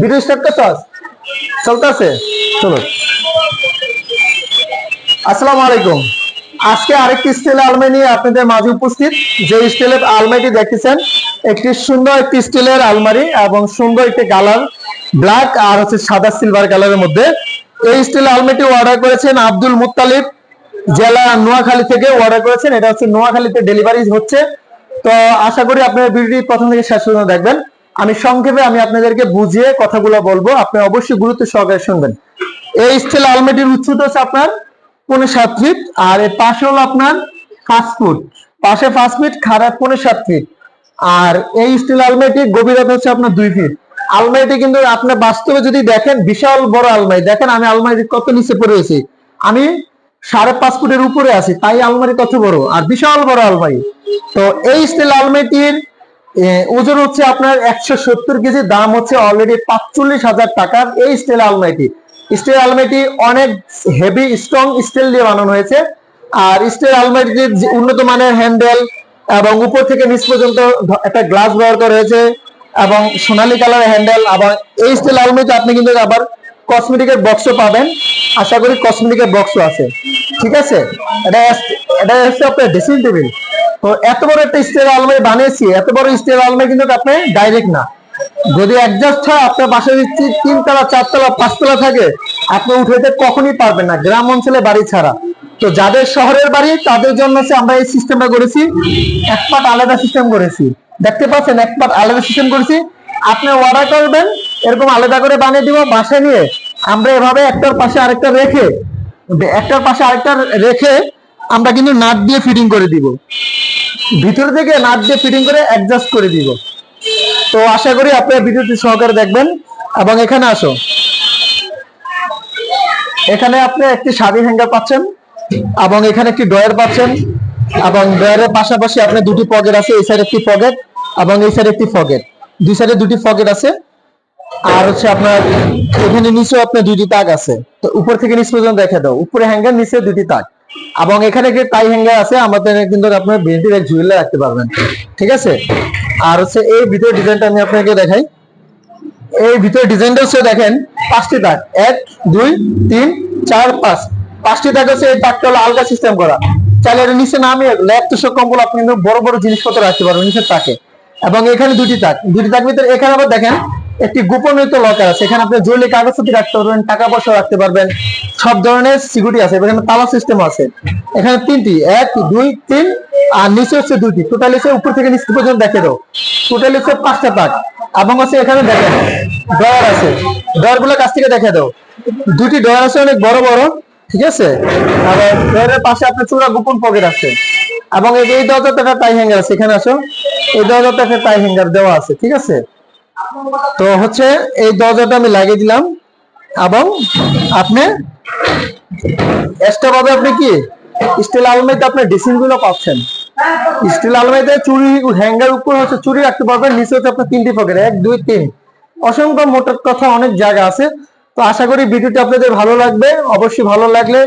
Video start করছস চলতেছে। চলো আসসালামু আলাইকুম। আজকে আরেকটি স্টিল আলমারি নিয়ে আপনাদের মাঝে উপস্থিত। যে স্টিলের আলমারিটি দেখতেছেন, একটি সুন্দর একটি স্টিলের আলমারি এবং সুন্দর একটি কালার, ব্ল্যাক আর হচ্ছে সাদা সিলভার কালারের মধ্যে। এই স্টিল আলমারিটি অর্ডার করেছেন আব্দুল মুত্তালিব জেলা নোয়াখালী থেকে অর্ডার করেছেন। এটা হচ্ছে নোয়াখালীতে ডেলিভারি হচ্ছে। তো আশা করি আপনার ভিডিওটি প্রথম থেকে শেষ পর্যন্ত দেখবেন। আমি সংক্ষেপে আমি আপনাদেরকে বুঝিয়ে কথাগুলো বলব। আপনি অবশ্যই গুরুত্ব সহকারে শুনবেন। এই স্টিল আলমারিটির উচ্চতা হচ্ছে আপনার পনেরো সাত ফিট, আর এর পাশে হলো আপনার পাঁচ ফুট। পাশে পাঁচ ফিট খারাপ পনেরো সাত ফিট। আর এই স্টিল আলমারিটির গভীরতা হচ্ছে আপনার দুই ফিট। আলমারিটি কিন্তু আপনার বাস্তবে যদি দেখেন, বিশাল বড় আলমারি। দেখেন আমি আলমারির কত নিচে পড়ে আছি আমি সাড়ে পাঁচ ফুটের উপরে আছি, তাই আলমারি কত বড়। আর বিশাল বড় আলমারি। তো এই স্টিল আলমারিটির ওজন হচ্ছে আপনার একশো সত্তর কেজি, দাম হচ্ছে অলরেডি পাঁচচল্লিশ হাজার টাকার এই স্টিল আলমারিটি স্টিল আলমারিটি অনেক হেভি স্ট্রং স্টিল দিয়ে বানানো হয়েছে। আর স্টিল আলমারিটির যে উন্নত মানের হ্যান্ডেল এবং উপর থেকে নিচ পর্যন্ত একটা গ্লাস ব্যবহার করা হয়েছে এবং সোনালী কালারের হ্যান্ডেল আবার এই স্টিল আলমারিতে আপনি কিন্তু আবার কসমেটিকের বক্সও পাবেন। আশা করি কসমেটিকের বক্সও আছে। ঠিক আছে? এটা এটা হচ্ছে আপনার ড্রেসিং টেবিল তো এত বড় একটা স্টিল আলমারি বানিয়েছি, এত বড় স্টিল আলমারি কিন্তু আপনি ডাইরেক্ট না। যদি অ্যাডজাস্ট হয়, আপনার বাসা দিচ্ছি তিনতলা, চারতলা, পাঁচতলা থাকে, আপনি উঠাইতে কখনই পারবেন না, গ্রাম অঞ্চলে বাড়ি ছাড়া। তো যাদের শহরের বাড়ি, তাদের জন্য আমরা এই সিস্টেমটা করেছি, এক পাট আলাদা সিস্টেম করেছি। দেখতে পাচ্ছেন, এক পাট আলাদা সিস্টেম করেছি। আপনি অর্ডার করবেন, এরকম আলাদা করে বানিয়ে দিব, বাসায় নিয়ে আমরা এভাবে একটার পাশে আরেকটা রেখে, একটার পাশে আরেকটা রেখে আমরা কিন্তু নাট দিয়ে ফিটিং করে দিব। ভিতর থেকে নাট দিয়ে ফিটিং করে অ্যাডজাস্ট করে দিব। তো আশা করি আপনারা ভিডিওটি সহকারে দেখবেন। এবং এখানে আসো। এখানে আপনি একটি শাড়ি হ্যাঙ্গার পাচ্ছেন এবং এখানে একটি ডয়ার পাচ্ছেন এবং ডয়ারের পাশাপাশি আপনি দুটি পকেট আছে, এই সাইডে একটি পকেট এবং এই সাইডে একটি পকেট দুই সাইডে দুটি পকেট আছে। আর হচ্ছে আপনার এখানে নিচেও আপনার দুইটি তাক আছে। তো উপর থেকে নিচ পর্যন্ত দেখে দাও। উপরে হ্যাঙ্গার নিচে দুটি তাক। এবং এখানে যে টাই হ্যাঙ্গার আছে, আমাদের কিন্তু আপনার বেল্টের এক ঝুলে রাখতে পারবেন। ঠিক আছে? আর হচ্ছে এই ভিতরে ডিজাইনটা আমি আপনাকে দেখাই। এই ভিতরে ডিজাইনটা হচ্ছে দেখেন, পাঁচটি তাক। এক, দুই, তিন, চার, পাঁচ। পাঁচটি তাক হচ্ছে এই তাকটা হলো আলগা সিস্টেম করা। চাইলে এটা নিচে নামিয়ে ল্যাপ তো কম্বল আপনি কিন্তু বড় বড় জিনিসপত্র রাখতে পারবেন, নিচের তাকে। এবং এখানে দুটি তাক। দুটি তাক ভিতরে, এখানে আবার দেখেন একটি গোপনীয়তা লকার আছে। এখানে আপনি জরুরি কাগজপত্র রাখতে পারবেন, টাকা পয়সা রাখতে পারবেন, সব ধরনের সিকিউরিটি আছে। এখানে তালা সিস্টেম আছে। এখানে তিনটি, এক, দুই, তিন, আর নিচে হচ্ছে দুইটি। টোটাল হচ্ছে উপর থেকে নিচে পর্যন্ত দেখে দাও। টোটাল হচ্ছে পাঁচটা তাক এবং হচ্ছে এখানে দেখেন ডয়ার আছে। ডয়ারগুলো কাছ থেকে দেখে দাও। দুটি ডয়ার আছে, অনেক বড় বড়, ঠিক আছে? আর ডয়ারের পাশে আপনার চূড়া গোপন পকেট আছে। এবং এই একটা টাই হ্যাঙ্গার আছে। এখানে আসো। এই দরজাতে একটা টাই হ্যাঙ্গার দেওয়া আছে, ঠিক আছে? তো হচ্ছে এই দরজাটা আমি লাগিয়ে দিলাম এবং আপনি এক্সট্রা ভাবে আপনি কি? স্টিল আলমারিতে আপনি ড্রেসিংগুলো পাচ্ছেন। স্টিল আলমারিতে চুরি হ্যাঙ্গার উপর হচ্ছে চুরি রাখতে পারবেন, নিচে হচ্ছে আপনার তিনটি পকেট এক, দুই, তিন। অসংখ্য মোটর কথা অনেক জায়গা আছে। তো আশা করি ভিডিওটি আপনাদের ভালো লাগবে। অবশ্যই ভালো লাগলে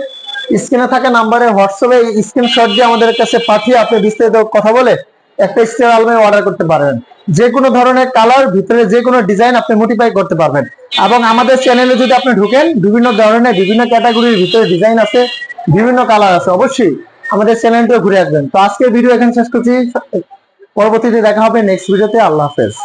স্ক্রিনে থাকা নাম্বারে হোয়াটসঅ্যাপে স্ক্রিনশট দিয়ে আমাদের কাছে পাঠিয়ে আপনি বিস্তারিত কথা বলে একটা স্টিল আলমারি অর্ডার করতে পারবেন যে কোনো ধরনের কালার ভিতরে যে কোনো ডিজাইন আপনি মোটিফাই করতে পারবেন। এবং আমাদের চ্যানেলে যদি আপনি ঢুকেন, বিভিন্ন ধরনের, বিভিন্ন ক্যাটাগরির ভিতরে ডিজাইন আছে, বিভিন্ন কালার আছে, অবশ্যই আমাদের চ্যানেলটিও ঘুরে আসবেন। তো আজকের ভিডিও এখানে শেষ করছি। পরবর্তীতে দেখা হবে নেক্সট ভিডিওতে আল্লাহ হাফেজ।